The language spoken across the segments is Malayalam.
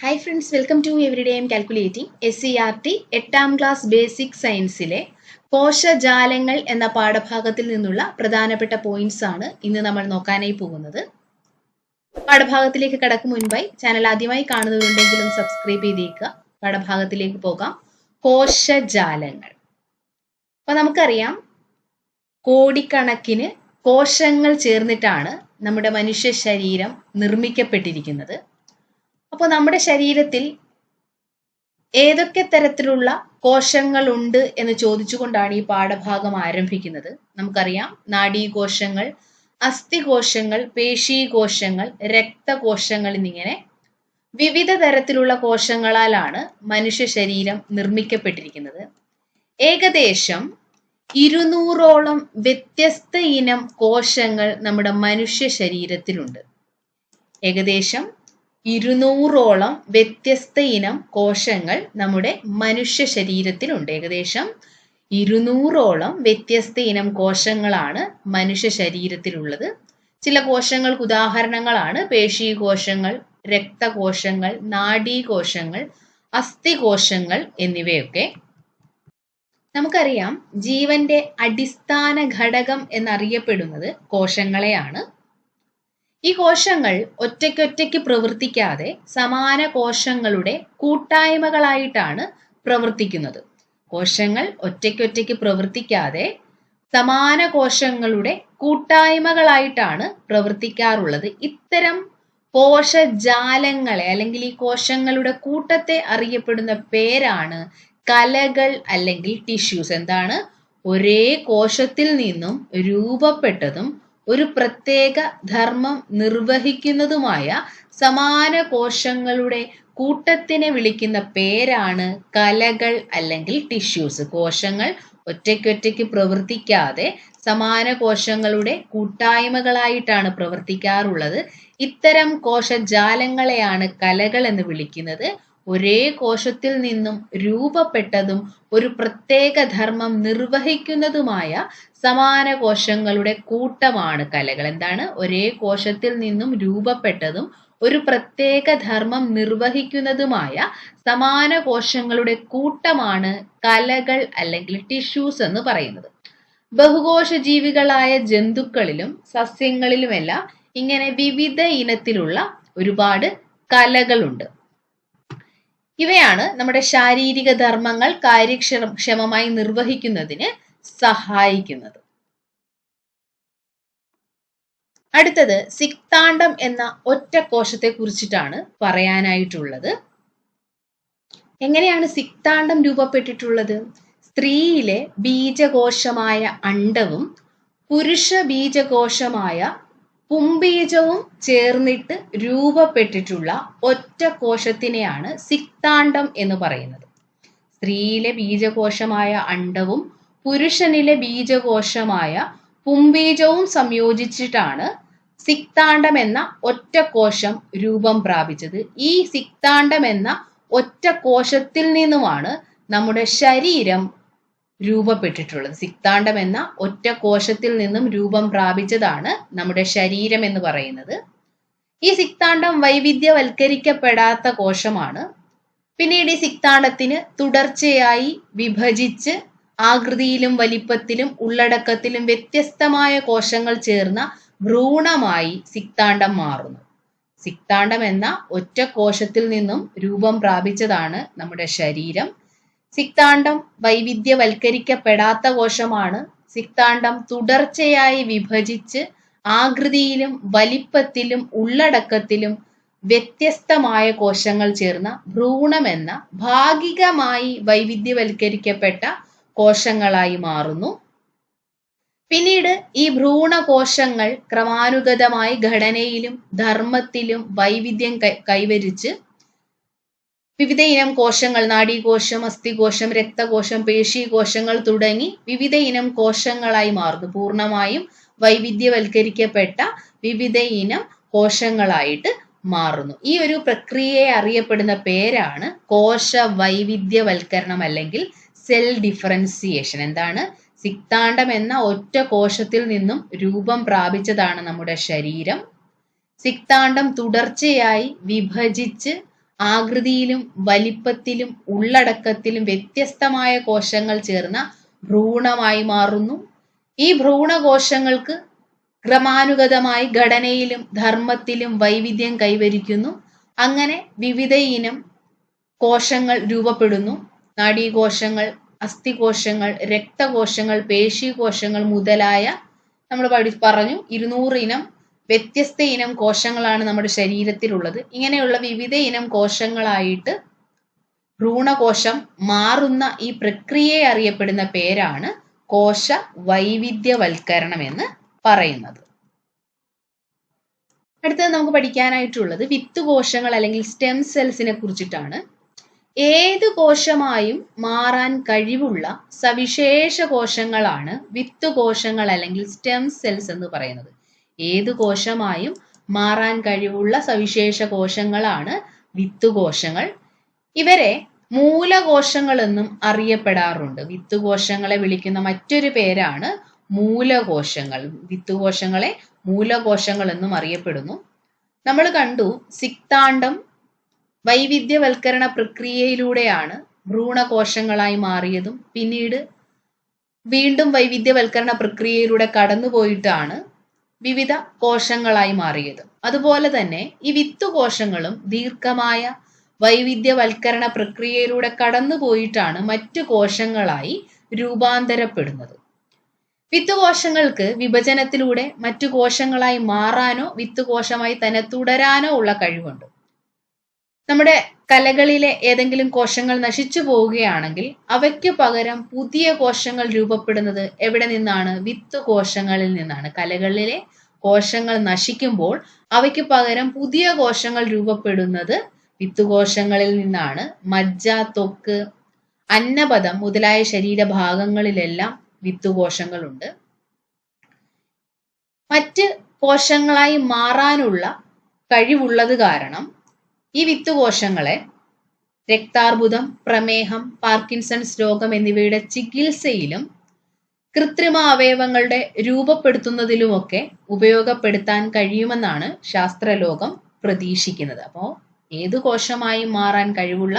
Hi friends welcome to every day M calculating S C R T എട്ടാം ക്ലാസ് ബേസിക് സയൻസിലെ കോശജാലങ്ങൾ എന്ന പാഠഭാഗത്തിൽ നിന്നുള്ള പ്രധാനപ്പെട്ട പോയിന്റ്സ് ആണ് ഇന്ന് നമ്മൾ നോക്കാനായി പോകുന്നത്. പാഠഭാഗത്തിലേക്ക് കടക്കും മുൻപായി ചാനൽ ആദ്യമായി കാണുന്നവരുണ്ടെങ്കിലും സബ്സ്ക്രൈബ് ചെയ്തേക്കുക. പാഠഭാഗത്തിലേക്ക് പോകാം. കോശജാലങ്ങൾ അപ്പൊ നമുക്കറിയാം കോടിക്കണക്കിന് കോശങ്ങൾ ചേർന്നിട്ടാണ് നമ്മുടെ മനുഷ്യ ശരീരം നിർമ്മിക്കപ്പെട്ടിരിക്കുന്നത്. അപ്പോൾ നമ്മുടെ ശരീരത്തിൽ ഏതൊക്കെ തരത്തിലുള്ള കോശങ്ങളുണ്ട് എന്ന് ചോദിച്ചുകൊണ്ടാണ് ഈ പാഠഭാഗം ആരംഭിക്കുന്നത്. നമുക്കറിയാം നാഡീകോശങ്ങൾ അസ്ഥികോശങ്ങൾ പേശീകോശങ്ങൾ രക്തകോശങ്ങൾ എന്നിങ്ങനെ വിവിധ തരത്തിലുള്ള കോശങ്ങളാലാണ് മനുഷ്യ ശരീരം നിർമ്മിക്കപ്പെട്ടിരിക്കുന്നത്. ഏകദേശം ഇരുന്നൂറോളം വ്യത്യസ്ത ഇനം കോശങ്ങൾ നമ്മുടെ മനുഷ്യ ശരീരത്തിലുണ്ട്. ഏകദേശം ഇരുന്നൂറോളം വ്യത്യസ്ത ഇനം കോശങ്ങൾ നമ്മുടെ മനുഷ്യ ശരീരത്തിലുണ്ട് ഏകദേശം ഇരുന്നൂറോളം വ്യത്യസ്ത ഇനം കോശങ്ങളാണ് മനുഷ്യ ശരീരത്തിലുള്ളത്. ചില കോശങ്ങൾക്ക് ഉദാഹരണങ്ങളാണ്. പേശീകോശങ്ങൾ രക്തകോശങ്ങൾ നാഡീകോശങ്ങൾ അസ്ഥികോശങ്ങൾ എന്നിവയൊക്കെ. നമുക്കറിയാം ജീവന്റെ അടിസ്ഥാന ഘടകം എന്നറിയപ്പെടുന്നത് കോശങ്ങളെയാണ്. ഈ കോശങ്ങൾ ഒറ്റയ്ക്കൊറ്റയ്ക്ക് പ്രവർത്തിക്കാതെ സമാന കോശങ്ങളുടെ കൂട്ടായ്മകളായിട്ടാണ് പ്രവർത്തിക്കുന്നത്. കോശങ്ങൾ ഒറ്റയ്ക്കൊറ്റയ്ക്ക് പ്രവർത്തിക്കാതെ സമാന കോശങ്ങളുടെ കൂട്ടായ്മകളായിട്ടാണ് പ്രവർത്തിക്കാറുള്ളത്. ഇത്തരം കോശജാലങ്ങളെ അല്ലെങ്കിൽ ഈ കോശങ്ങളുടെ കൂട്ടത്തെ അറിയപ്പെടുന്ന പേരാണ് കലകൾ അല്ലെങ്കിൽ ടിഷ്യൂസ്. എന്താണ്? ഒരേ കോശത്തിൽ നിന്നും രൂപപ്പെട്ടതും ഒരു പ്രത്യേക ധർമ്മം നിർവഹിക്കുന്നതുമായ സമാന കോശങ്ങളുടെ കൂട്ടത്തിനെ വിളിക്കുന്ന പേരാണ് കലകൾ അല്ലെങ്കിൽ ടിഷ്യൂസ് കോശങ്ങൾ ഒറ്റയ്ക്കൊറ്റയ്ക്ക് പ്രവർത്തിക്കാതെ സമാന കോശങ്ങളുടെ കൂട്ടായ്മകളായിട്ടാണ് പ്രവർത്തിക്കാറുള്ളത്. ഇത്തരം കോശജാലങ്ങളെയാണ് കലകൾ എന്ന് വിളിക്കുന്നത്. ഒരേ കോശത്തിൽ നിന്നും രൂപപ്പെട്ടതും ഒരു പ്രത്യേക ധർമ്മം നിർവഹിക്കുന്നതുമായ സമാന കോശങ്ങളുടെ കൂട്ടമാണ് കലകൾ. എന്താണ്? ഒരേ കോശത്തിൽ നിന്നും രൂപപ്പെട്ടതും ഒരു പ്രത്യേക ധർമ്മം നിർവഹിക്കുന്നതുമായ സമാന കോശങ്ങളുടെ കൂട്ടമാണ് കലകൾ അല്ലെങ്കിൽ ടിഷ്യൂസ് എന്ന് പറയുന്നത്. ബഹുകോശ ജീവികളായ ജന്തുക്കളിലും സസ്യങ്ങളിലുമെല്ലാം ഇങ്ങനെ വിവിധ ഇനത്തിലുള്ള ഒരുപാട് കലകളുണ്ട്. ഇവയാണ് നമ്മുടെ ശാരീരിക ധർമ്മങ്ങൾ കാര്യക്ഷമമായി നിർവഹിക്കുന്നതിന് സഹായിക്കുന്നത്. അടുത്തത് സിക്താണ്ഡം എന്ന ഒറ്റ കോശത്തെ കുറിച്ചിട്ടാണ് പറയാനായിട്ടുള്ളത്. എങ്ങനെയാണ് സിക്താണ്ഡം രൂപപ്പെട്ടിട്ടുള്ളത്? സ്ത്രീയിലെ ബീജകോശമായ അണ്ടവും പുരുഷ ബീജകോശമായ പുംബീജവും ചേർന്നിട്ട് രൂപപ്പെട്ടിട്ടുള്ള ഒറ്റ കോശത്തിനെയാണ് സിക്താണ്ഡം എന്ന് പറയുന്നത്. സ്ത്രീയിലെ ബീജകോശമായ അണ്ഡവും പുരുഷനിലെ ബീജകോശമായ പുംബീജവും സംയോജിച്ചിട്ടാണ് സിക്താണ്ഡം എന്ന ഒറ്റ കോശം രൂപം പ്രാപിച്ചത്. ഈ സിക്താണ്ഡം എന്ന ഒറ്റ കോശത്തിൽ നിന്നുമാണ് നമ്മുടെ ശരീരം രൂപപ്പെട്ടിട്ടുള്ളത്. സിക്താണ്ഡം എന്ന ഒറ്റ കോശത്തിൽ നിന്നും രൂപം പ്രാപിച്ചതാണ് നമ്മുടെ ശരീരം എന്ന് പറയുന്നത്. ഈ സിക്താണ്ഡം വൈവിധ്യവൽക്കരിക്കപ്പെടാത്ത കോശമാണ്. പിന്നീട് ഈ സിക്താണ്ഡത്തിന് തുടർച്ചയായി വിഭജിച്ച് ആകൃതിയിലും വലിപ്പത്തിലും ഉള്ളടക്കത്തിലും വ്യത്യസ്തമായ കോശങ്ങൾ ചേർന്ന ഭ്രൂണമായി സിക്താണ്ഡം മാറുന്നു. സിക്താണ്ഡം എന്ന ഒറ്റ കോശത്തിൽ നിന്നും രൂപം പ്രാപിച്ചതാണ് നമ്മുടെ ശരീരം. സിക്താണ്ഡം വൈവിധ്യവൽക്കരിക്കപ്പെടാത്ത കോശമാണ്. സിക്താണ്ഡം തുടർച്ചയായി വിഭജിച്ച് ആകൃതിയിലും വലിപ്പത്തിലും ഉള്ളടക്കത്തിലും വ്യത്യസ്തമായ കോശങ്ങൾ ചേർന്ന ഭ്രൂണം എന്ന ഭാഗികമായി വൈവിധ്യവൽക്കരിക്കപ്പെട്ട കോശങ്ങളായി മാറുന്നു. പിന്നീട് ഈ ഭ്രൂണകോശങ്ങൾ ക്രമാനുഗതമായി ഘടനയിലും ധർമ്മത്തിലും വൈവിധ്യം കൈവരിച്ച് വിവിധ ഇനം കോശങ്ങൾ നാഡീകോശം അസ്ഥികോശം രക്തകോശം പേശീകോശങ്ങൾ തുടങ്ങി വിവിധ ഇനം കോശങ്ങളായി മാറുന്നു. പൂർണമായും വൈവിധ്യവൽക്കരിക്കപ്പെട്ട വിവിധ ഇനം കോശങ്ങളായിട്ട് മാറുന്നു. ഈ ഒരു പ്രക്രിയയെ അറിയപ്പെടുന്ന പേരാണ് കോശ വൈവിധ്യവൽക്കരണം അല്ലെങ്കിൽ സെൽ ഡിഫറൻസിയേഷൻ. എന്താണ്? സിക്താണ്ടം എന്ന ഒറ്റ കോശത്തിൽ നിന്നും രൂപം പ്രാപിച്ചതാണ് നമ്മുടെ ശരീരം. സിക്താണ്ടം തുടർച്ചയായി വിഭജിച്ച് ആകൃതിയിലും വലിപ്പത്തിലും ഉള്ളടക്കത്തിലും വ്യത്യസ്തമായ കോശങ്ങൾ ചേർന്ന ഭ്രൂണമായി മാറുന്നു. ഈ ഭ്രൂണകോശങ്ങൾക്ക് ക്രമാനുഗതമായി ഘടനയിലും ധർമ്മത്തിലും വൈവിധ്യം കൈവരിക്കുന്നു. അങ്ങനെ വിവിധ ഇനം കോശങ്ങൾ രൂപപ്പെടുന്നു. നാഡീകോശങ്ങൾ അസ്ഥികോശങ്ങൾ രക്തകോശങ്ങൾ പേശീകോശങ്ങൾ മുതലായ നമ്മൾ പഠി പറഞ്ഞു ഇരുന്നൂറ് ഇനം വ്യത്യസ്ത ഇനം കോശങ്ങളാണ് നമ്മുടെ ശരീരത്തിലുള്ളത്. ഇങ്ങനെയുള്ള വിവിധ ഇനം കോശങ്ങളായിട്ട് ഭ്രൂണകോശം മാറുന്ന ഈ പ്രക്രിയയെ അറിയപ്പെടുന്ന പേരാണ് കോശ വൈവിധ്യവൽക്കരണം എന്ന് പറയുന്നത്. അടുത്തത് നമുക്ക് പഠിക്കാനായിട്ടുള്ളത് വിത്തുകോശങ്ങൾ അല്ലെങ്കിൽ സ്റ്റെം സെൽസിനെ കുറിച്ചിട്ടാണ്. ഏത് കോശമായും മാറാൻ കഴിവുള്ള സവിശേഷ കോശങ്ങളാണ് വിത്തുകോശങ്ങൾ അല്ലെങ്കിൽ സ്റ്റെം സെൽസ് എന്ന് പറയുന്നത്. ഏത് കോശമായും മാറാൻ കഴിവുള്ള സവിശേഷ കോശങ്ങളാണ് വിത്തുകോശങ്ങൾ. ഇവരെ മൂലകോശങ്ങളെന്നും അറിയപ്പെടാറുണ്ട്. വിത്തുകോശങ്ങളെ വിളിക്കുന്ന മറ്റൊരു പേരാണ് മൂലകോശങ്ങൾ. വിത്തുകോശങ്ങളെ മൂലകോശങ്ങൾ എന്നും അറിയപ്പെടുന്നു. നമ്മൾ കണ്ടു സിക്താണ്ഡം വൈവിധ്യവൽക്കരണ പ്രക്രിയയിലൂടെയാണ് ഭ്രൂണകോശങ്ങളായി മാറിയതും. പിന്നീട് വീണ്ടും വൈവിധ്യവൽക്കരണ പ്രക്രിയയിലൂടെ കടന്നുപോയിട്ടാണ് വിവിധ കോശങ്ങളായി മാറിയത്. അതുപോലെ തന്നെ ഈ വിത്തുകോശങ്ങളും ദീർഘമായ വൈവിധ്യവൽക്കരണ പ്രക്രിയയിലൂടെ കടന്നുപോയിട്ടാണ് മറ്റു കോശങ്ങളായി രൂപാന്തരപ്പെടുന്നത്. വിത്തുകോശങ്ങൾക്ക് വിഭജനത്തിലൂടെ മറ്റു കോശങ്ങളായി മാറാനോ വിത്തുകോശമായി തന്നെ തുടരാനോ ഉള്ള കഴിവുണ്ട്. നമ്മുടെ കലകളിലെ ഏതെങ്കിലും കോശങ്ങൾ നശിച്ചു പോവുകയാണെങ്കിൽ അവയ്ക്ക് പകരം പുതിയ കോശങ്ങൾ രൂപപ്പെടുന്നത് എവിടെ നിന്നാണ്? വിത്ത് കോശങ്ങളിൽ നിന്നാണ്. കലകളിലെ കോശങ്ങൾ നശിക്കുമ്പോൾ അവയ്ക്ക് പകരം പുതിയ കോശങ്ങൾ രൂപപ്പെടുന്നത് വിത്തുകോശങ്ങളിൽ നിന്നാണ്. മജ്ജ തൊക്ക് അന്നപദം മുതലായ ശരീരഭാഗങ്ങളിലെല്ലാം വിത്തുകോശങ്ങളുണ്ട് മറ്റ് കോശങ്ങളായി മാറാനുള്ള കഴിവുള്ളത് കാരണം ഈ വിത്തുകോശങ്ങളെ രക്താർബുദം പ്രമേഹം പാർക്കിൻസൺസ് രോഗം എന്നിവയുടെ ചികിത്സയിലും കൃത്രിമ അവയവങ്ങളുടെ രൂപപ്പെടുത്തുന്നതിലുമൊക്കെ ഉപയോഗപ്പെടുത്താൻ കഴിയുമെന്നാണ് ശാസ്ത്രലോകം പ്രതീക്ഷിക്കുന്നത്. അപ്പോൾ ഏത് കോശമായി മാറാൻ കഴിവുള്ള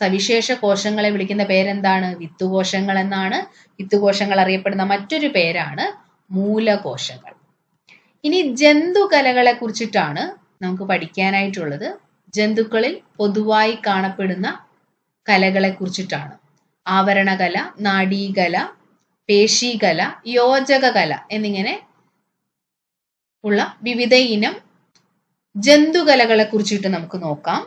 സവിശേഷ കോശങ്ങളെ വിളിക്കുന്ന പേരെന്താണ്? വിത്തുകോശങ്ങൾ എന്നാണ്. വിത്തുകോശങ്ങൾ അറിയപ്പെടുന്ന മറ്റൊരു പേരാണ് മൂലകോശങ്ങൾ. ഇനി ജന്തുകലകളെ കുറിച്ചിട്ടാണ് നമുക്ക് പഠിക്കാനായിട്ടുള്ളത്. ജന്തുക്കളിൽ പൊതുവായി കാണപ്പെടുന്ന കലകളെ കുറിച്ചിട്ടാണ്. ആവരണകല നാഡീകല പേശീകല യോജക കല എന്നിങ്ങനെ ഉള്ള വിവിധ ഇനം ജന്തുകലകളെ കുറിച്ചിട്ട് നമുക്ക് നോക്കാം.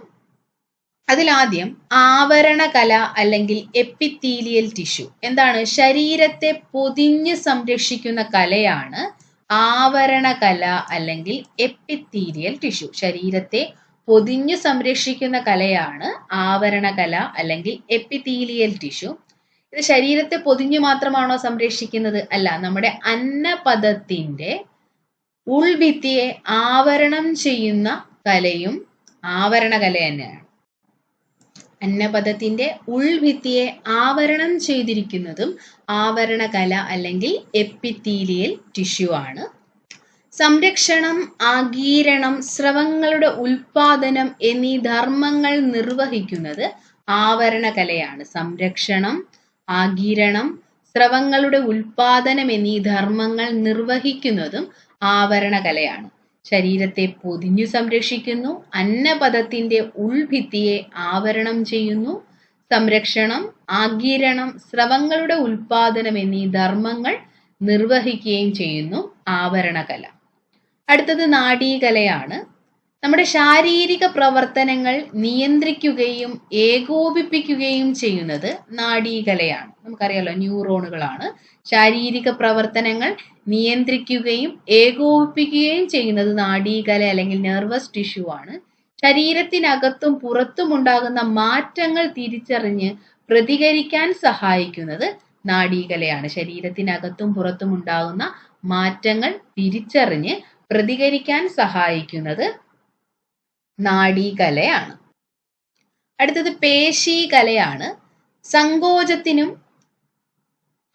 അതിലാദ്യം ആവരണകല അല്ലെങ്കിൽ എപ്പിത്തീലിയൽ ടിഷ്യു. എന്താണ്? ശരീരത്തെ പൊതിഞ്ഞ് സംരക്ഷിക്കുന്ന കലയാണ് ആവരണകല അല്ലെങ്കിൽ എപ്പിത്തീലിയൽ ടിഷ്യു. ശരീരത്തെ പൊതിഞ്ഞു സംരക്ഷിക്കുന്ന കലയാണ് ആവരണകല അല്ലെങ്കിൽ എപ്പിത്തീലിയൽ ടിഷ്യൂ. ഇത് ശരീരത്തെ പൊതിഞ്ഞു മാത്രമാണോ സംരക്ഷിക്കുന്നത്? അല്ല നമ്മുടെ അന്നപദത്തിന്റെ ഉൾഭിത്തിയെ ആവരണം ചെയ്യുന്ന കലയും ആവരണകല തന്നെയാണ്. അന്നപദത്തിന്റെ ഉൾഭിത്തിയെ ആവരണം ചെയ്തിരിക്കുന്നതും ആവരണകല അല്ലെങ്കിൽ എപ്പിത്തീലിയൽ ടിഷ്യൂ ആണ്. സംരക്ഷണം ആഗീരണം സ്രവങ്ങളുടെ ഉൽപാദനം എന്നീ ധർമ്മങ്ങൾ നിർവഹിക്കുന്നത് ആവരണകലയാണ്. സംരക്ഷണം ആഗീരണം സ്രവങ്ങളുടെ ഉൽപാദനം എന്നീ ധർമ്മങ്ങൾ നിർവഹിക്കുന്നതും ആവരണകലയാണ്. ശരീരത്തെ പൊതിഞ്ഞു സംരക്ഷിക്കുന്നു അന്നപദത്തിന്റെ ഉൾഭിത്തിയെ ആവരണം ചെയ്യുന്നു. സംരക്ഷണം ആഗീരണം സ്രവങ്ങളുടെ ഉൽപാദനം എന്നീ ധർമ്മങ്ങൾ നിർവഹിക്കുകയും ചെയ്യുന്നു ആവരണകല. അടുത്തത് നാഡീകലയാണ്. നമ്മുടെ ശാരീരിക പ്രവർത്തനങ്ങൾ നിയന്ത്രിക്കുകയും ഏകോപിപ്പിക്കുകയും ചെയ്യുന്നത് നാഡീകലയാണ്. നമുക്കറിയാലോ ന്യൂറോണുകളാണ്. ശാരീരിക പ്രവർത്തനങ്ങൾ നിയന്ത്രിക്കുകയും ഏകോപിപ്പിക്കുകയും ചെയ്യുന്നത് നാഡീകല അല്ലെങ്കിൽ നെർവസ് ടിഷ്യൂ ആണ്. ശരീരത്തിനകത്തും പുറത്തും ഉണ്ടാകുന്ന മാറ്റങ്ങൾ തിരിച്ചറിഞ്ഞ് പ്രതികരിക്കാൻ സഹായിക്കുന്നത് നാഡീകലയാണ്. ശരീരത്തിനകത്തും പുറത്തും ഉണ്ടാകുന്ന മാറ്റങ്ങൾ തിരിച്ചറിഞ്ഞ് പ്രതികരിക്കാൻ സഹായിക്കുന്നത് നാഡീകലയാണ്. അടുത്തത് പേശീകലയാണ്. സങ്കോചത്തിനും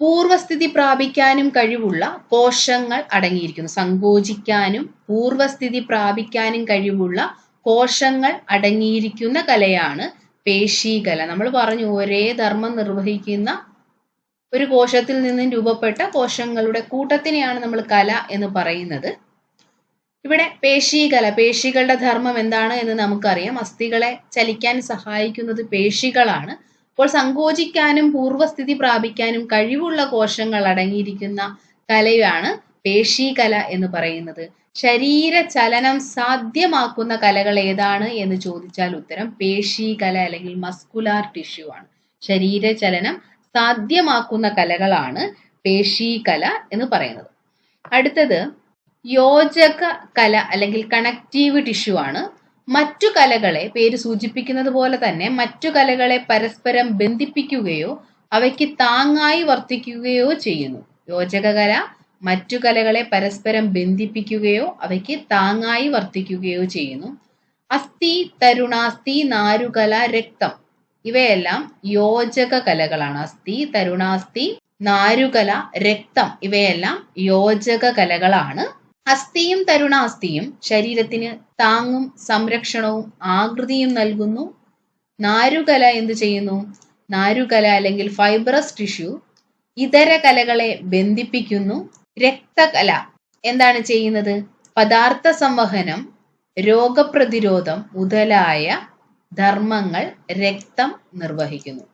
പൂർവസ്ഥിതി പ്രാപിക്കാനും കഴിവുള്ള കോശങ്ങൾ അടങ്ങിയിരിക്കുന്നു. സങ്കോചിക്കാനും പൂർവസ്ഥിതി പ്രാപിക്കാനും കഴിവുള്ള കോശങ്ങൾ അടങ്ങിയിരിക്കുന്ന കലയാണ് പേശീകല. നമ്മൾ പറഞ്ഞു ഒരേ ധർമ്മം നിർവഹിക്കുന്ന ഒരു കോശത്തിൽ നിന്നും രൂപപ്പെട്ട കോശങ്ങളുടെ കൂട്ടത്തിനെയാണ് നമ്മൾ കല എന്ന് പറയുന്നത്. ഇവിടെ പേശീകല പേശികളുടെ ധർമ്മം എന്താണ് എന്ന് നമുക്കറിയാം. അസ്ഥികളെ ചലിക്കാൻ സഹായിക്കുന്നത് പേശികളാണ്. അപ്പോൾ സങ്കോചിക്കാനും പൂർവസ്ഥിതി പ്രാപിക്കാനും കഴിവുള്ള കോശങ്ങൾ അടങ്ങിയിരിക്കുന്ന കലയാണ് പേശീകല എന്ന് പറയുന്നത്. ശരീര ചലനം സാധ്യമാക്കുന്ന കലകൾ ഏതാണ് എന്ന് ചോദിച്ചാൽ ഉത്തരം പേശീകല അല്ലെങ്കിൽ മസ്കുലാർ ടിഷ്യൂ ആണ്. ശരീര ചലനം സാധ്യമാക്കുന്ന കലകളാണ് പേശീകല എന്ന് പറയുന്നത്. അടുത്തത് യോജക കല അല്ലെങ്കിൽ കണക്റ്റീവ് ടിഷ്യൂ ആണ്. മറ്റു കലകളെ പേര് സൂചിപ്പിക്കുന്നത് പോലെ തന്നെ മറ്റു കലകളെ പരസ്പരം ബന്ധിപ്പിക്കുകയോ അവയ്ക്ക് താങ്ങായി വർത്തിക്കുകയോ ചെയ്യുന്നു. യോജക കല മറ്റു കലകളെ പരസ്പരം ബന്ധിപ്പിക്കുകയോ അവയ്ക്ക് താങ്ങായി വർത്തിക്കുകയോ ചെയ്യുന്നു. അസ്ഥി തരുണാസ്ഥി നാരുകല രക്തം ഇവയെല്ലാം യോജക കലകളാണ്. അസ്ഥി തരുണാസ്ഥി നാരുകല രക്തം ഇവയെല്ലാം യോജക കലകളാണ്. അസ്ഥിയും തരുണാസ്ഥിയും ശരീരത്തിന് താങ്ങും സംരക്ഷണവും ആകൃതിയും നൽകുന്നു. നാരുകല എന്ത് ചെയ്യുന്നു? നാരുകല അല്ലെങ്കിൽ ഫൈബ്രസ് ടിഷ്യൂ ഇതര കലകളെ ബന്ധിപ്പിക്കുന്നു. രക്തകല എന്താണ് ചെയ്യുന്നത്? പദാർത്ഥ സംവഹനം രോഗപ്രതിരോധം മുതലായ ധർമ്മങ്ങൾ രക്തം നിർവഹിക്കുന്നു.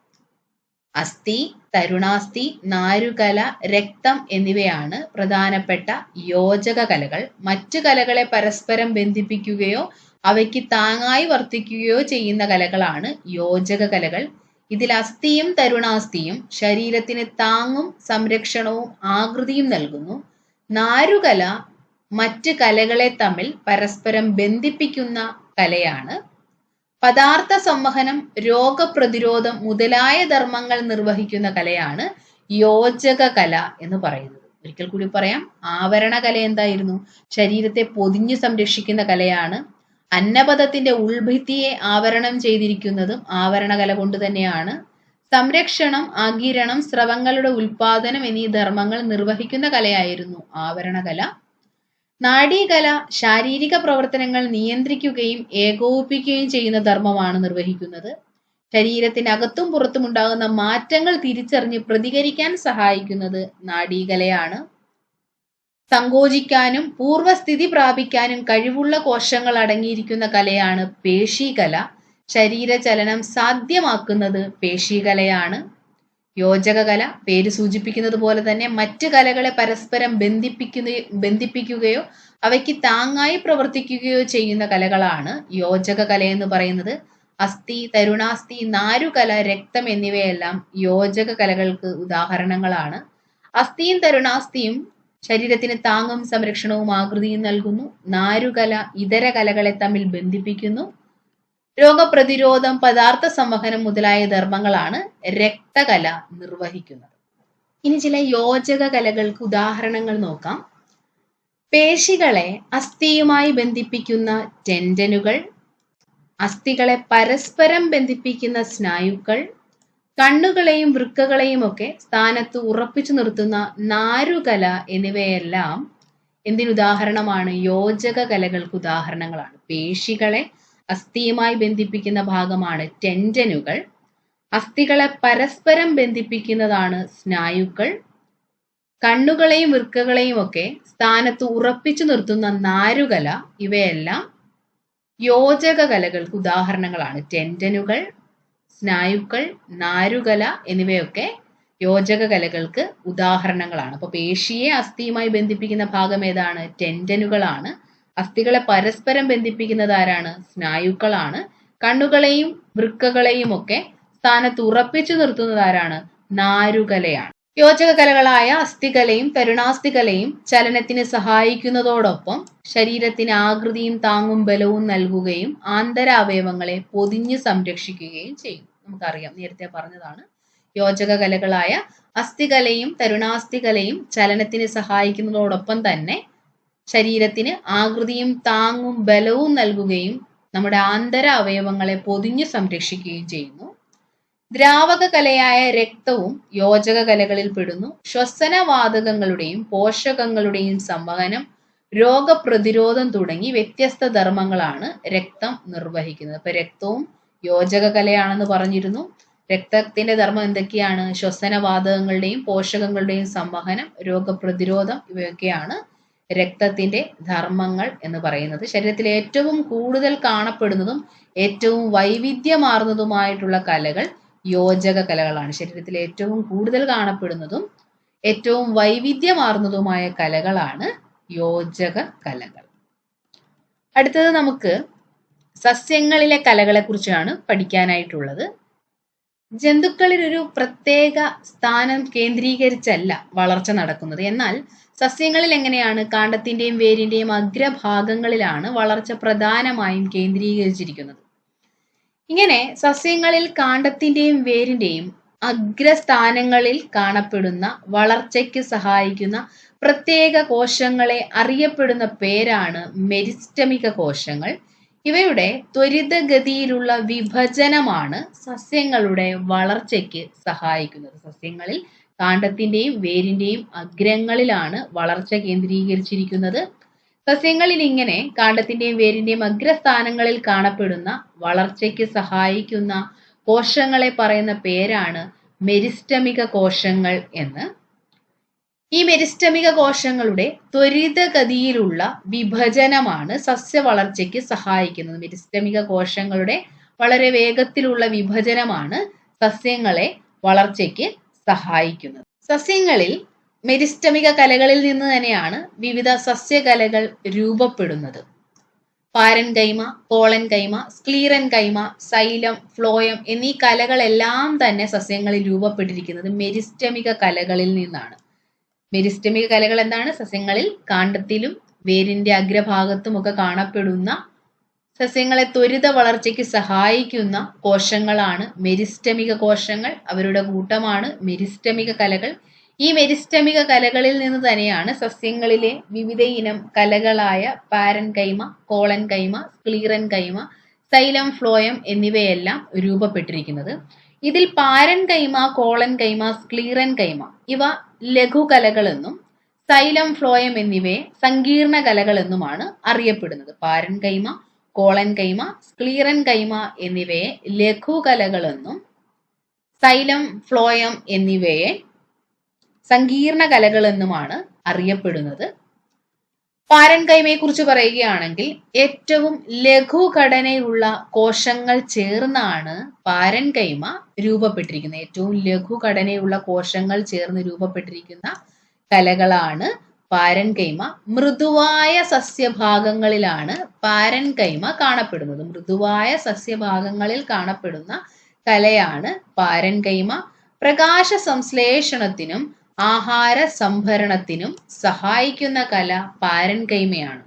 അസ്ഥി തരുണാസ്ഥി നാരുകല രക്തം എന്നിവയാണ് പ്രധാനപ്പെട്ട യോജക കലകൾ മറ്റു കലകളെ പരസ്പരം ബന്ധിപ്പിക്കുകയോ അവയ്ക്ക് താങ്ങായി വർത്തിക്കുകയോ ചെയ്യുന്ന കലകളാണ് യോജക കലകൾ ഇതിൽ അസ്ഥിയും തരുണാസ്ഥിയും ശരീരത്തിന് താങ്ങും സംരക്ഷണവും ആകൃതിയും നൽകുന്നു. നാരുകല മറ്റ് കലകളെ തമ്മിൽ പരസ്പരം ബന്ധിപ്പിക്കുന്ന കലയാണ് പദാർത്ഥ സംവഹനം രോഗപ്രതിരോധം മുതലായ ധർമ്മങ്ങൾ നിർവഹിക്കുന്ന കലയാണ് യോജക കല എന്ന് പറയുന്നത്. ഒരിക്കൽ കൂടി പറയാം ആവരണ കല എന്തായിരുന്നു? ശരീരത്തെ പൊതിഞ്ഞു സംരക്ഷിക്കുന്ന കലയാണ് അന്നപഥത്തിന്റെ ഉൾഭിത്തിയെ ആവരണം ചെയ്തിരിക്കുന്നതും ആവരണ കല കൊണ്ട് തന്നെയാണ്. സംരക്ഷണം ആകിരണം സ്രവങ്ങളുടെ ഉൽപാദനം എന്നീ ധർമ്മങ്ങൾ നിർവഹിക്കുന്ന കലയായിരുന്നു ആവരണ ആവരണകല. നാഡീകല ശാരീരിക പ്രവർത്തനങ്ങൾ നിയന്ത്രിക്കുകയും ഏകോപിപ്പിക്കുകയും ചെയ്യുന്ന ധർമ്മമാണ് നിർവഹിക്കുന്നത്. ശരീരത്തിനകത്തും പുറത്തും ഉണ്ടാകുന്ന മാറ്റങ്ങൾ തിരിച്ചറിഞ്ഞ് പ്രതികരിക്കാൻ സഹായിക്കുന്നത് നാഡീകലയാണ്. സങ്കോചിക്കാനും പൂർവസ്ഥിതി പ്രാപിക്കാനും കഴിവുള്ള കോശങ്ങൾ അടങ്ങിയിരിക്കുന്ന കലയാണ് പേശീകല. ശരീരചലനം സാധ്യമാക്കുന്നത് പേശീകലയാണ്. യോജകകല പേര് സൂചിപ്പിക്കുന്നത് പോലെ തന്നെ മറ്റ് കലകളെ പരസ്പരം ബന്ധിപ്പിക്കുന്ന ബന്ധിപ്പിക്കുകയോ അവയ്ക്ക് താങ്ങായി പ്രവർത്തിക്കുകയോ ചെയ്യുന്ന കലകളാണ് യോജക കല എന്ന് പറയുന്നത്. അസ്ഥി തരുണാസ്ഥി നാരുകല രക്തം എന്നിവയെല്ലാം യോജക കലകൾക്ക് ഉദാഹരണങ്ങളാണ്. അസ്ഥിയും തരുണാസ്ഥിയും ശരീരത്തിന് താങ്ങും സംരക്ഷണവും ആകൃതിയും നൽകുന്നു. നാരുകല ഇതര കലകളെ തമ്മിൽ ബന്ധിപ്പിക്കുന്നു. രോഗപ്രതിരോധം പദാർത്ഥ സംവഹനം മുതലായ ധർമ്മങ്ങളാണ് രക്തകല നിർവഹിക്കുന്നത്. ഇനി ചില യോജക കലകൾക്ക് ഉദാഹരണങ്ങൾ നോക്കാം. പേശികളെ അസ്ഥിയുമായി ബന്ധിപ്പിക്കുന്ന ടെൻഡനുകൾ അസ്ഥികളെ പരസ്പരം ബന്ധിപ്പിക്കുന്ന സ്നായുക്കൾ കണ്ണുകളെയും വൃക്കകളെയും ഒക്കെ സ്ഥാനത്ത് ഉറപ്പിച്ചു നിർത്തുന്ന നാരുകല എന്നിവയെല്ലാം എന്തിനുദാഹരണമാണ്? യോജക കലകൾക്ക് ഉദാഹരണങ്ങളാണ്. പേശികളെ അസ്ഥിയുമായി ബന്ധിപ്പിക്കുന്ന ഭാഗമാണ് ടെൻഡനുകൾ. അസ്ഥികളെ പരസ്പരം ബന്ധിപ്പിക്കുന്നതാണ് സ്നായുക്കൾ. കണ്ണുകളെയും വൃക്കകളെയും ഒക്കെ സ്ഥാനത്ത് ഉറപ്പിച്ചു നിർത്തുന്ന നാരുകല ഇവയെല്ലാം യോജക കലകൾക്ക് ഉദാഹരണങ്ങളാണ്. ടെൻഡനുകൾ സ്നായുക്കൾ നാരുകല എന്നിവയൊക്കെ യോജക കലകൾക്ക് ഉദാഹരണങ്ങളാണ്. അപ്പോൾ പേശിയെ അസ്ഥിയുമായി ബന്ധിപ്പിക്കുന്ന ഭാഗം ഏതാണ്? ടെൻഡനുകളാണ്. അസ്ഥികളെ പരസ്പരം ബന്ധിപ്പിക്കുന്നത് ആരാണ്? സ്നായുക്കളാണ്. കണ്ണുകളെയും വൃക്കകളെയും ഒക്കെ സ്ഥാനത്ത് ഉറപ്പിച്ചു നിർത്തുന്നത് ആരാണ്? നാരുകലയാണ്. യോജക കലകളായ അസ്ഥികലയും തരുണാസ്ഥികലയും ചലനത്തിന് സഹായിക്കുന്നതോടൊപ്പം ശരീരത്തിന് ആകൃതിയും താങ്ങും ബലവും നൽകുകയും ആന്തരാവയവങ്ങളെ പൊതിഞ്ഞു സംരക്ഷിക്കുകയും ചെയ്യും. നമുക്കറിയാം നേരത്തെ പറഞ്ഞതാണ്. യോജക കലകളായ അസ്ഥികലയും തരുണാസ്ഥികലയും ചലനത്തിന് സഹായിക്കുന്നതോടൊപ്പം തന്നെ ശരീരത്തിന് ആകൃതിയും താങ്ങും ബലവും നൽകുകയും നമ്മുടെ ആന്തര അവയവങ്ങളെ പൊതിഞ്ഞു സംരക്ഷിക്കുകയും ചെയ്യുന്നു. ദ്രാവക കലയായ രക്തവും യോജക കലകളിൽ പെടുന്നു. ശ്വസനവാതകങ്ങളുടെയും പോഷകങ്ങളുടെയും സംവഹനം രോഗപ്രതിരോധം തുടങ്ങി വ്യത്യസ്ത ധർമ്മങ്ങളാണ് രക്തം നിർവഹിക്കുന്നത്. അപ്പൊ രക്തവും യോജക കലയാണെന്ന് പറഞ്ഞിരുന്നു. രക്തത്തിന്റെ ധർമ്മം എന്തൊക്കെയാണ്? ശ്വസനവാതകങ്ങളുടെയും പോഷകങ്ങളുടെയും സംവഹനം രോഗപ്രതിരോധം ഇവയൊക്കെയാണ് രക്തത്തിന്റെ ധർമ്മങ്ങൾ എന്ന് പറയുന്നത്. ശരീരത്തിൽ ഏറ്റവും കൂടുതൽ കാണപ്പെടുന്നതും ഏറ്റവും വൈവിധ്യമാർന്നതുമായിട്ടുള്ള കലകൾ യോജക കലകളാണ്. ശരീരത്തിൽ ഏറ്റവും കൂടുതൽ കാണപ്പെടുന്നതും ഏറ്റവും വൈവിധ്യമാർന്നതുമായ കലകളാണ് യോജക കലകൾ. അടുത്തത് നമുക്ക് സസ്യങ്ങളിലെ കലകളെ കുറിച്ചാണ് പഠിക്കാനായിട്ടുള്ളത്. ജന്തുക്കളിൽ ഒരു പ്രത്യേക സ്ഥാനം കേന്ദ്രീകരിച്ചല്ല വളർച്ച നടക്കുന്നത്. എന്നാൽ സസ്യങ്ങളിൽ എങ്ങനെയാണ് കാണ്ടത്തിന്റെയും വേരിന്റെയും അഗ്രഭാഗങ്ങളിലാണ് വളർച്ച പ്രധാനമായും കേന്ദ്രീകരിച്ചിരിക്കുന്നത്. ഇങ്ങനെ സസ്യങ്ങളിൽ കാണ്ടത്തിന്റെയും വേരിന്റെയും അഗ്രസ്ഥാനങ്ങളിൽ കാണപ്പെടുന്ന വളർച്ചയ്ക്ക് സഹായിക്കുന്ന പ്രത്യേക കോശങ്ങളെ അറിയപ്പെടുന്ന പേരാണ് മെരിസ്റ്റമിക കോശങ്ങൾ. ഇവയുടെ ത്വരിതഗതിയിലുള്ള വിഭജനമാണ് സസ്യങ്ങളുടെ വളർച്ചയ്ക്ക് സഹായിക്കുന്നത്. സസ്യങ്ങളിൽ കാണ്ടത്തിന്റെയും വേരിന്റെയും അഗ്രങ്ങളിലാണ് വളർച്ച കേന്ദ്രീകരിച്ചിരിക്കുന്നത്. സസ്യങ്ങളിൽ ഇങ്ങനെ കാണ്ടത്തിന്റെയും വേരിന്റെയും അഗ്രസ്ഥാനങ്ങളിൽ കാണപ്പെടുന്ന വളർച്ചയ്ക്ക് സഹായിക്കുന്ന കോശങ്ങളെ പറയുന്ന പേരാണ് മെരിസ്റ്റമിക കോശങ്ങൾ എന്ന്. ഈ മെരിസ്റ്റമിക കോശങ്ങളുടെ ത്വരിതഗതിയിലുള്ള വിഭജനമാണ് സസ്യ വളർച്ചയ്ക്ക് സഹായിക്കുന്നത്. മെരിസ്റ്റമിക കോശങ്ങളുടെ വളരെ വേഗത്തിലുള്ള വിഭജനമാണ് സസ്യങ്ങളെ വളർച്ചയ്ക്ക് സഹായിക്കുന്നത്. സസ്യങ്ങളിൽ മെരിസ്റ്റമിക കലകളിൽ നിന്ന് തന്നെയാണ് വിവിധ സസ്യകലകൾ രൂപപ്പെടുന്നത്. Parenchyma collenchyma sclerenchyma xylem phloem എന്നീ കലകളെല്ലാം തന്നെ സസ്യങ്ങളിൽ രൂപപ്പെട്ടിരിക്കുന്നത് മെരിസ്റ്റമിക കലകളിൽ നിന്നാണ്. മെരിസ്റ്റമിക കലകൾ എന്താണ്? സസ്യങ്ങളിൽ കാണ്ടത്തിലും വേരിന്റെ അഗ്രഭാഗത്തും ഒക്കെ കാണപ്പെടുന്ന സസ്യങ്ങളെ ത്വരിത വളർച്ചയ്ക്ക് സഹായിക്കുന്ന കോശങ്ങളാണ് മെരിസ്റ്റമിക കോശങ്ങൾ. അവരുടെ കൂട്ടമാണ് മെരിസ്റ്റമിക കലകൾ. ഈ മെരിസ്റ്റമിക കലകളിൽ നിന്ന് തന്നെയാണ് സസ്യങ്ങളിലെ വിവിധ ഇനം കലകളായ parenchyma collenchyma sclerenchyma xylem phloem എന്നിവയെല്ലാം രൂപപ്പെട്ടിരിക്കുന്നത്. ഇതിൽ പാരൻ കൈമ കോളൻ കൈമ സ്ക്ലീറൻ കൈമ ഇവ ലഘുകലകളെന്നും സൈലം ഫ്ലോയം എന്നിവയെ സങ്കീർണ കലകളെന്നുമാണ് അറിയപ്പെടുന്നത്. പാരൻ കൈമ കോളൻ കൈമ സ്ക്ലീറൻ കൈമ എന്നിവയെ ലഘുകലകളെന്നും സൈലം ഫ്ലോയം എന്നിവയെ സങ്കീർണ കലകളെന്നുമാണ് അറിയപ്പെടുന്നത്. പാരൻ കൈമയെ കുറിച്ച് പറയുകയാണെങ്കിൽ ഏറ്റവും ലഘുഘടനയുള്ള കോശങ്ങൾ ചേർന്നാണ് പാരൻ കൈമ രൂപപ്പെട്ടിരിക്കുന്നത്. ഏറ്റവും ലഘുഘടനയുള്ള കോശങ്ങൾ ചേർന്ന് രൂപപ്പെട്ടിരിക്കുന്ന കലകളാണ് പാരൻ കൈമ മൃദുവായ സസ്യഭാഗങ്ങളിലാണ് പാരൻകൈമ കാണപ്പെടുന്നത്. മൃദുവായ സസ്യഭാഗങ്ങളിൽ കാണപ്പെടുന്ന കലയാണ് പാരൻകൈമ. പ്രകാശ സംശ്ലേഷണത്തിനും ആഹാര സംഭരണത്തിനും സഹായിക്കുന്ന കല പാരൻകൈമയാണ്.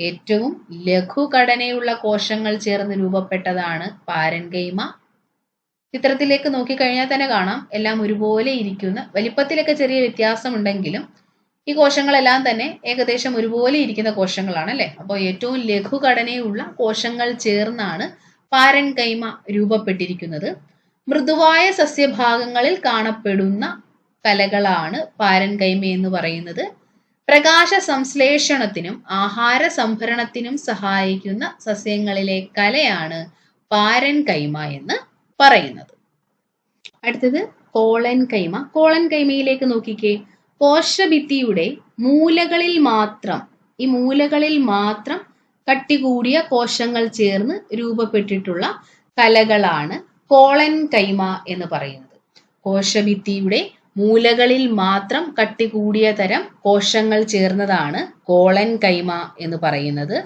ഏറ്റവും ലഘുഘടനയുള്ള കോശങ്ങൾ ചേർന്ന് രൂപപ്പെട്ടതാണ് പാരൻകൈമ. ചിത്രത്തിലേക്ക് നോക്കിക്കഴിഞ്ഞാൽ തന്നെ കാണാം. എല്ലാം ഒരുപോലെ ഇരിക്കുന്ന. വലിപ്പത്തിലൊക്കെ ചെറിയ വ്യത്യാസമുണ്ടെങ്കിലും ഈ കോശങ്ങളെല്ലാം തന്നെ ഏകദേശം ഒരുപോലെ ഇരിക്കുന്ന കോശങ്ങളാണ് അല്ലേ? അപ്പോൾ ഏറ്റവും ലഘുഘടനയുള്ള കോശങ്ങൾ ചേർന്നാണ് പാരൻ കൈമ രൂപപ്പെട്ടിരിക്കുന്നത്. മൃദുവായ സസ്യഭാഗങ്ങളിൽ കാണപ്പെടുന്ന കലകളാണ് പാരൻ കൈമ എന്ന് പറയുന്നത്. പ്രകാശ സംശ്ലേഷണത്തിനും ആഹാര സംഭരണത്തിനും സഹായിക്കുന്ന സസ്യങ്ങളിലെ കലയാണ് പാരൻ കൈമ എന്ന് പറയുന്നത്. അടുത്തത് കോളൻ കൈമ കോളൻ കൈമയിലേക്ക് നോക്കിക്കേ. കോശഭിത്തിയുടെ മൂലകളിൽ മാത്രം ഈ മൂലകളിൽ മാത്രം കട്ടി കൂടിയ കോശങ്ങൾ ചേർന്ന് രൂപപ്പെട്ടിട്ടുള്ള കലകളാണ് കോളൻ കൈമ എന്ന് പറയുന്നത്. കോശഭിത്തിയുടെ മൂലകളിൽ മാത്രം കട്ടി കൂടിയ തരം കോശങ്ങൾ ചേർന്നതാണ് കോളൻ കൈമ എന്ന് പറയുന്നത്.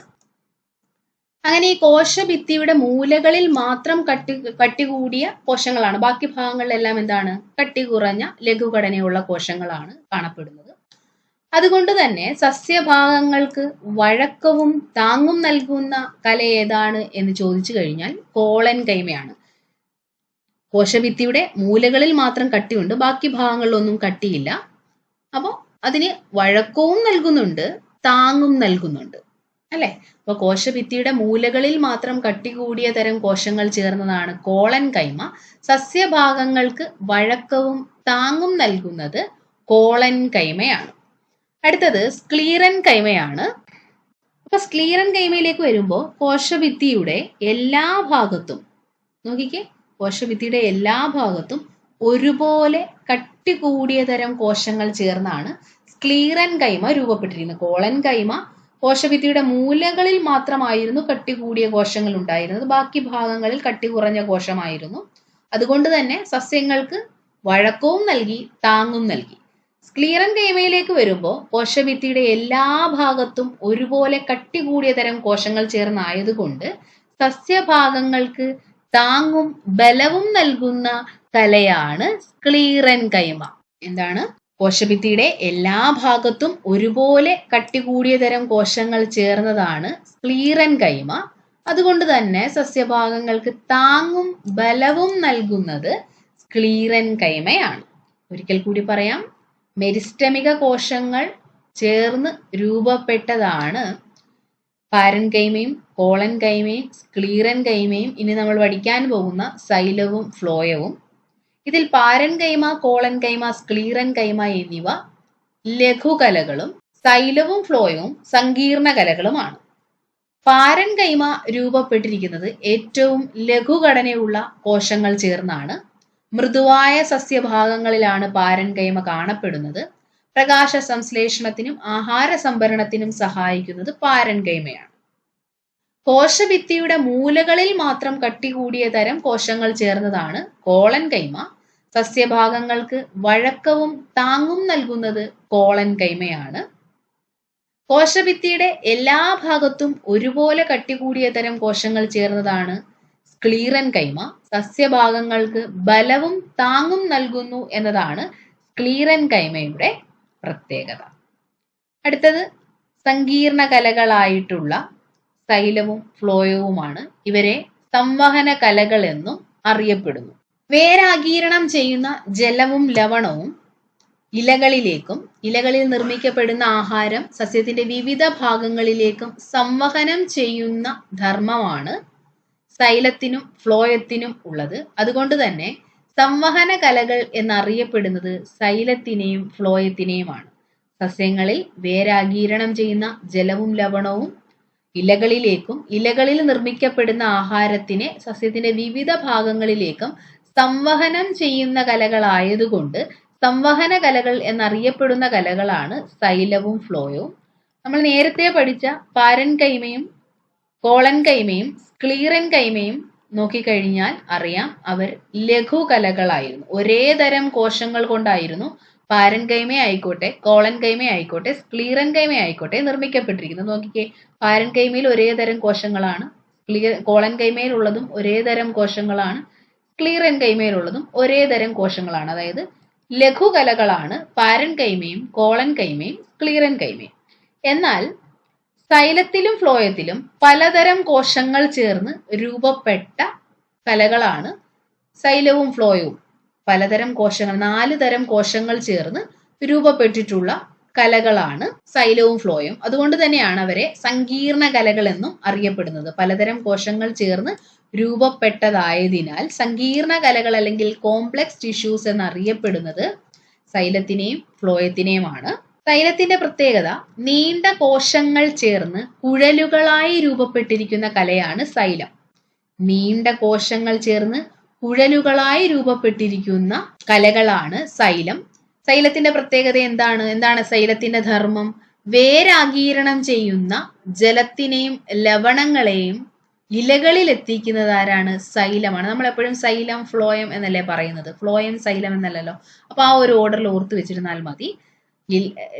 അങ്ങനെ ഈ കോശഭിത്തിയുടെ മൂലകളിൽ മാത്രം കട്ടി കട്ടി കൂടിയ കോശങ്ങളാണ്. ബാക്കി ഭാഗങ്ങളിലെല്ലാം എന്താണ്? കട്ടി കുറഞ്ഞ ലഘുഘടനയുള്ള കോശങ്ങളാണ് കാണപ്പെടുന്നത്. അതുകൊണ്ട് തന്നെ സസ്യഭാഗങ്ങൾക്ക് വഴക്കവും താങ്ങും നൽകുന്ന കല ഏതാണ് എന്ന് ചോദിച്ചു കഴിഞ്ഞാൽ കോളൻ കൈമയാണ്. കോശഭിത്തിയുടെ മൂലകളിൽ മാത്രം കട്ടിയുണ്ട് ബാക്കി ഭാഗങ്ങളിലൊന്നും കട്ടിയില്ല. അപ്പോൾ അതിന് വഴക്കവും നൽകുന്നുണ്ട് താങ്ങും നൽകുന്നുണ്ട്. അല്ലെ? അപ്പൊ കോശഭിത്തിയുടെ മൂലകളിൽ മാത്രം കട്ടി കൂടിയ തരം കോശങ്ങൾ ചേർന്നതാണ് കോളൻ കൈമ. സസ്യഭാഗങ്ങൾക്ക് വഴക്കവും താങ്ങും നൽകുന്നത് കോളൻ കൈമയാണ്. അടുത്തത് സ്ക്ലീറൻ കൈമയാണ്. അപ്പൊ സ്ക്ലീറൻ കൈമയിലേക്ക് വരുമ്പോൾ കോശഭിത്തിയുടെ എല്ലാ ഭാഗത്തും നോക്കിക്കേ കോശഭിത്തിയുടെ എല്ലാ ഭാഗത്തും ഒരുപോലെ കട്ടി കൂടിയ തരം കോശങ്ങൾ ചേർന്നാണ് സ്ക്ലീറൻ കൈമ രൂപപ്പെട്ടിരിക്കുന്നത്. കോളൻ കൈമ കോശഭിത്തിയുടെ മൂലകളിൽ മാത്രമായിരുന്നു കട്ടി കൂടിയ കോശങ്ങൾ ഉണ്ടായിരുന്നത് ബാക്കി ഭാഗങ്ങളിൽ കട്ടി കുറഞ്ഞ കോശമായിരുന്നു. അതുകൊണ്ട് തന്നെ സസ്യങ്ങൾക്ക് വഴക്കവും നൽകി താങ്ങും നൽകി. സ്ക്ലീറൻ കൈമയിലേക്ക് വരുമ്പോൾ കോശഭിത്തിയുടെ എല്ലാ ഭാഗത്തും ഒരുപോലെ കട്ടി കൂടിയ തരം കോശങ്ങൾ ചേർന്നായതുകൊണ്ട് സസ്യഭാഗങ്ങൾക്ക് താങ്ങും ബലവും നൽകുന്ന കലയാണ് സ്ക്ലീറൻ കൈമ എന്താണ്? കോശഭിത്തിയുടെ എല്ലാ ഭാഗത്തും ഒരുപോലെ കട്ടി കൂടിയ തരം കോശങ്ങൾ ചേർന്നതാണ് സ്ക്ലീറൻ കൈമ. അതുകൊണ്ട് തന്നെ സസ്യഭാഗങ്ങൾക്ക് താങ്ങും ബലവും നൽകുന്നത് സ്ക്ലീറൻ കൈമയാണ്. ഒരിക്കൽ കൂടി പറയാം. മെരിസ്റ്റമിക കോശങ്ങൾ ചേർന്ന് രൂപപ്പെട്ടതാണ് പാരൻ കൈമയും കോളൻ കൈമയും സ്ക്ലീറൻ കൈമയും. ഇനി നമ്മൾ പഠിക്കാൻ പോകുന്ന സൈലവും ഫ്ലോയവും ഇതിൽ പാരൻ കൈമ കോളൻ കൈമ സ്ക്ലീറൻ കൈമ എന്നിവ ലഘുകലകളും സൈലവും ഫ്ലോയവും സങ്കീർണ കലകളുമാണ്. പാരൻ കൈമ രൂപപ്പെട്ടിരിക്കുന്നത് ഏറ്റവും ലഘുഘടനയുള്ള കോശങ്ങൾ ചേർന്നാണ്. മൃദുവായ സസ്യഭാഗങ്ങളിലാണ് പാരൻ കൈമ കാണപ്പെടുന്നത്. പ്രകാശ സംശ്ലേഷണത്തിനും ആഹാര സംഭരണത്തിനും സഹായിക്കുന്നത് പാരൻ കൈമയാണ്. കോശഭിത്തിയുടെ മൂലകളിൽ മാത്രം കട്ടി കൂടിയ തരം കോശങ്ങൾ ചേർന്നതാണ് കോളൻ കൈമ സസ്യഭാഗങ്ങൾക്ക് വഴക്കവും താങ്ങും നൽകുന്നത് കോളൻ കൈമയാണ് കോശഭിത്തിയുടെ എല്ലാ ഭാഗത്തും ഒരുപോലെ കട്ടി കൂടിയ തരം കോശങ്ങൾ ചേർന്നതാണ് സ്ക്ലീറൻ കൈമ സസ്യഭാഗങ്ങൾക്ക് ബലവും താങ്ങും നൽകുന്നു എന്നതാണ് സ്ക്ലീറൻ കൈമയുടെ പ്രത്യേകത. അടുത്തത് സങ്കീർണ കലകളായിട്ടുള്ള സൈലവും ഫ്ലോയവുമാണ് ഇവരെ സംവഹന കലകൾ എന്നും അറിയപ്പെടുന്നു. വേരാകീരണം ചെയ്യുന്ന ജലവും ലവണവും ഇലകളിലേക്കും ഇലകളിൽ നിർമ്മിക്കപ്പെടുന്ന ആഹാരം സസ്യത്തിന്റെ വിവിധ ഭാഗങ്ങളിലേക്കും സംവഹനം ചെയ്യുന്ന ധർമ്മമാണ് സൈലത്തിനും ഫ്ലോയത്തിനും ഉള്ളത്. അതുകൊണ്ട് തന്നെ സംവഹന കലകൾ എന്നറിയപ്പെടുന്നത് സൈലത്തിനെയും ഫ്ലോയത്തിനെയുമാണ്. സസ്യങ്ങളിൽ വേരാകീരണം ചെയ്യുന്ന ജലവും ലവണവും ഇലകളിലേക്കും ഇലകളിൽ നിർമ്മിക്കപ്പെടുന്ന ആഹാരത്തിനെ സസ്യത്തിന്റെ വിവിധ ഭാഗങ്ങളിലേക്കും സംവഹനം ചെയ്യുന്ന കലകളായതുകൊണ്ട് സംവഹന കലകൾ എന്നറിയപ്പെടുന്ന കലകളാണ് സൈലവും ഫ്ലോയവും നമ്മൾ നേരത്തെ പഠിച്ച പാരൻ കൈമയും കോളൻ കൈമയും സ്ക്ലീറൻ കൈമയും നോക്കിക്കഴിഞ്ഞാൽ അറിയാം അവർ ലഘു കലകളായിരുന്നു ഒരേ തരം കോശങ്ങൾ കൊണ്ടായിരുന്നു പാരൻ കൈമ ആയിക്കോട്ടെ കോളൻ കൈമ ആയിക്കോട്ടെ സ്ക്ലീറൻ കൈമ ആയിക്കോട്ടെ നിർമ്മിക്കപ്പെട്ടിരിക്കുന്നത് നോക്കിക്കേ പാരൻ കൈമയിൽ ഒരേ തരം കോശങ്ങളാണ് ക്ലിയർ കോളൻ കൈമയിലുള്ളതും ഒരേ തരം കോശങ്ങളാണ് ക്ലീറൻ കൈമയിലുള്ളതും ഒരേ തരം കോശങ്ങളാണ്. അതായത് ലഘുകലകളാണ് പാരൻ കൈമയും കോളൻ കൈമയും ക്ലീറൻ കൈമയും എന്നാൽ സൈലത്തിലും ഫ്ലോയത്തിലും പലതരം കോശങ്ങൾ ചേർന്ന് രൂപപ്പെട്ട കലകളാണ് സൈലവും ഫ്ലോയവും. പലതരം കോശങ്ങൾ നാല് തരം കോശങ്ങൾ ചേർന്ന് രൂപപ്പെട്ടിട്ടുള്ള കലകളാണ് സൈലവും ഫ്ലോയും. അതുകൊണ്ട് തന്നെയാണ് അവരെ സങ്കീർണ കലകൾ എന്നും അറിയപ്പെടുന്നത്. പലതരം കോശങ്ങൾ ചേർന്ന് രൂപപ്പെട്ടതായതിനാൽ സങ്കീർണ കലകൾ അല്ലെങ്കിൽ കോംപ്ലക്സ് ടിഷ്യൂസ് എന്നറിയപ്പെടുന്നത് സൈലത്തിനെയും ഫ്ലോയത്തിനെയുമാണ്. തൈലത്തിന്റെ പ്രത്യേകത നീണ്ട കോശങ്ങൾ ചേർന്ന് കുഴലുകളായി രൂപപ്പെട്ടിരിക്കുന്ന കലയാണ് സൈലം. നീണ്ട കോശങ്ങൾ ചേർന്ന് കുഴലുകളായി രൂപപ്പെട്ടിരിക്കുന്ന കലകളാണ് സൈലം. സൈലത്തിന്റെ പ്രത്യേകത എന്താണ്? എന്താണ് സൈലത്തിന്റെ ധർമ്മം? വേരാകീരണം ചെയ്യുന്ന ജലത്തിനെയും ലവണങ്ങളെയും ഇലകളിൽ എത്തിക്കുന്നത് ആരാണ്? സൈലമാണ്. നമ്മൾ എപ്പോഴും സൈലം ഫ്ലോയം എന്നല്ലേ പറയുന്നത്. ഫ്ലോയം സൈലം എന്നല്ലല്ലോ. അപ്പൊ ആ ഒരു ഓർഡറിൽ ഓർത്ത് വെച്ചിരുന്നാൽ മതി.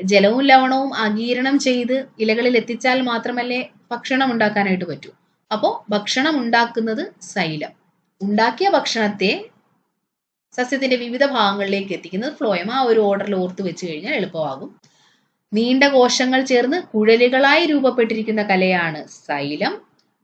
ജലവും ലവണവും ആകീരണം ചെയ്ത് ഇലകളിൽ എത്തിച്ചാൽ മാത്രമല്ലേ ഭക്ഷണം ഉണ്ടാക്കാനായിട്ട് പറ്റൂ. അപ്പോൾ ഭക്ഷണം ഉണ്ടാക്കുന്നത് സൈലം. ഉണ്ടാക്കിയ ഭക്ഷണത്തെ സസ്യത്തിന്റെ വിവിധ ഭാഗങ്ങളിലേക്ക് എത്തിക്കുന്നത് ഫ്ലോയം ആ ഒരു ഓർഡറിൽ ഓർത്ത് വെച്ച് കഴിഞ്ഞാൽ എളുപ്പമാകും. നീണ്ട കോശങ്ങൾ ചേർന്ന് കുഴലുകളായി രൂപപ്പെട്ടിരിക്കുന്ന കലയാണ് സൈലം.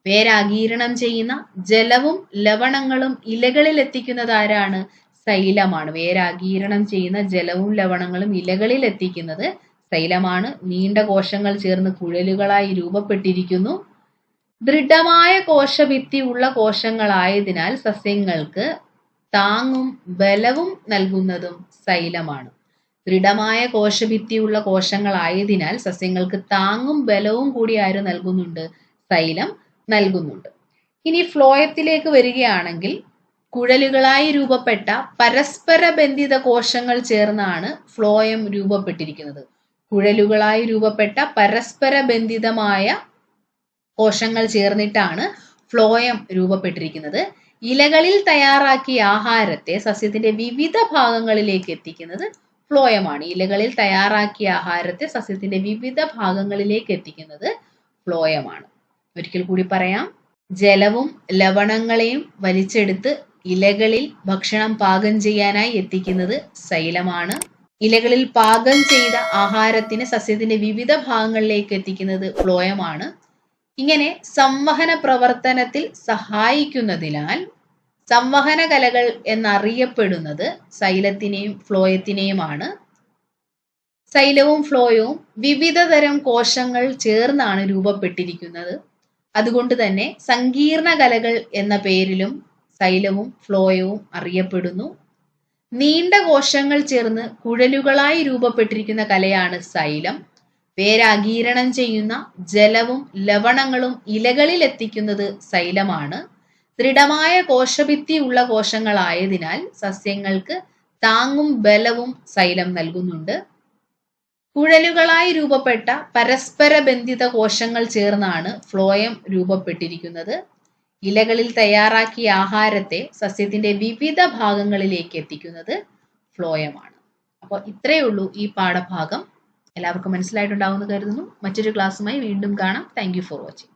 വേരാഗീരണം ചെയ്യുന്ന ജലവും ലവണങ്ങളും ഇലകളിൽ എത്തിക്കുന്നത് ആരാണ്? സൈലമാണ്. വേരാഗീരണം ചെയ്യുന്ന ജലവും ലവണങ്ങളും ഇലകളിൽ എത്തിക്കുന്നത് സൈലമാണ്. നീണ്ട കോശങ്ങൾ ചേർന്ന് കുഴലുകളായി രൂപപ്പെട്ടിരിക്കുന്നു. ദൃഢമായ കോശഭിത്തി ഉള്ള കോശങ്ങളായതിനാൽ സസ്യങ്ങൾക്ക് താങ്ങും ബലവും നൽകുന്നതും സൈലമാണ് ദൃഢമായ കോശഭിത്തിയുള്ള കോശങ്ങളായതിനാൽ സസ്യങ്ങൾക്ക് താങ്ങും ബലവും കൂടി ആര് നൽകുന്നുണ്ട്? സൈലം നൽകുന്നുണ്ട്. ഇനി ഫ്ലോയത്തിലേക്ക് വരികയാണെങ്കിൽ കുഴലുകളായി രൂപപ്പെട്ട പരസ്പര ബന്ധിത കോശങ്ങൾ ചേർന്നാണ് ഫ്ലോയം രൂപപ്പെട്ടിരിക്കുന്നത്. കുഴലുകളായി രൂപപ്പെട്ട പരസ്പര ബന്ധിതമായ കോശങ്ങൾ ചേർന്നിട്ടാണ് ഫ്ലോയം രൂപപ്പെട്ടിരിക്കുന്നത്. ഇലകളിൽ തയ്യാറാക്കിയ ആഹാരത്തെ സസ്യത്തിന്റെ വിവിധ ഭാഗങ്ങളിലേക്ക് എത്തിക്കുന്നത് ഫ്ലോയമാണ്. ഇലകളിൽ തയ്യാറാക്കിയ ആഹാരത്തെ സസ്യത്തിന്റെ വിവിധ ഭാഗങ്ങളിലേക്ക് എത്തിക്കുന്നത് ഫ്ലോയമാണ്. ഒരിക്കൽ കൂടി പറയാം. ജലവും ലവണങ്ങളെയും വലിച്ചെടുത്ത് ഇലകളിൽ ഭക്ഷണം പാകം ചെയ്യാനായി എത്തിക്കുന്നത് ശൈലമാണ് ഇലകളിൽ പാകം ചെയ്ത ആഹാരത്തിന് സസ്യത്തിന്റെ വിവിധ ഭാഗങ്ങളിലേക്ക് എത്തിക്കുന്നത് ഫ്ലോയമാണ്. ഇങ്ങനെ സംവഹന പ്രവർത്തനത്തിൽ സഹായിക്കുന്നതിനാൽ സംവഹന കലകൾ എന്നറിയപ്പെടുന്നത് സൈലത്തിനെയും ഫ്ലോയത്തിനെയുമാണ്. സൈലവും ഫ്ലോയവും വിവിധ തരം കോശങ്ങൾ ചേർന്നാണ് രൂപപ്പെട്ടിരിക്കുന്നത്. അതുകൊണ്ട് തന്നെ സങ്കീർണ കലകൾ എന്ന പേരിലും സൈലവും ഫ്ലോയവും അറിയപ്പെടുന്നു. നീണ്ട കോശങ്ങൾ ചേർന്ന് കുഴലുകളായി രൂപപ്പെട്ടിരിക്കുന്ന കലയാണ് സൈലം വേരാഗീരണം ചെയ്യുന്ന ജലവും ലവണങ്ങളും ഇലകളിൽ എത്തിക്കുന്നത് സൈലമാണ്. ദൃഢമായ കോശഭിത്തി ഉള്ള കോശങ്ങളായതിനാൽ സസ്യങ്ങൾക്ക് താങ്ങും ബലവും സൈലം നൽകുന്നുണ്ട്. കുഴലുകളായി രൂപപ്പെട്ട പരസ്പര ബന്ധിത കോശങ്ങൾ ചേർന്നാണ് ഫ്ലോയം രൂപപ്പെട്ടിരിക്കുന്നത്. ഇലകളിൽ തയ്യാറാക്കിയ ആഹാരത്തെ സസ്യത്തിന്റെ വിവിധ ഭാഗങ്ങളിലേക്ക് എത്തിക്കുന്നത് ഫ്ലോയമാണ്. അപ്പോൾ ഇത്രയേ ഉള്ളൂ ഈ പാഠഭാഗം. എല്ലാവർക്കും മനസ്സിലായിട്ടുണ്ടാവുമെന്ന് കരുതുന്നു. മറ്റൊരു ക്ലാസ്സുമായി വീണ്ടും കാണാം. Thank for watching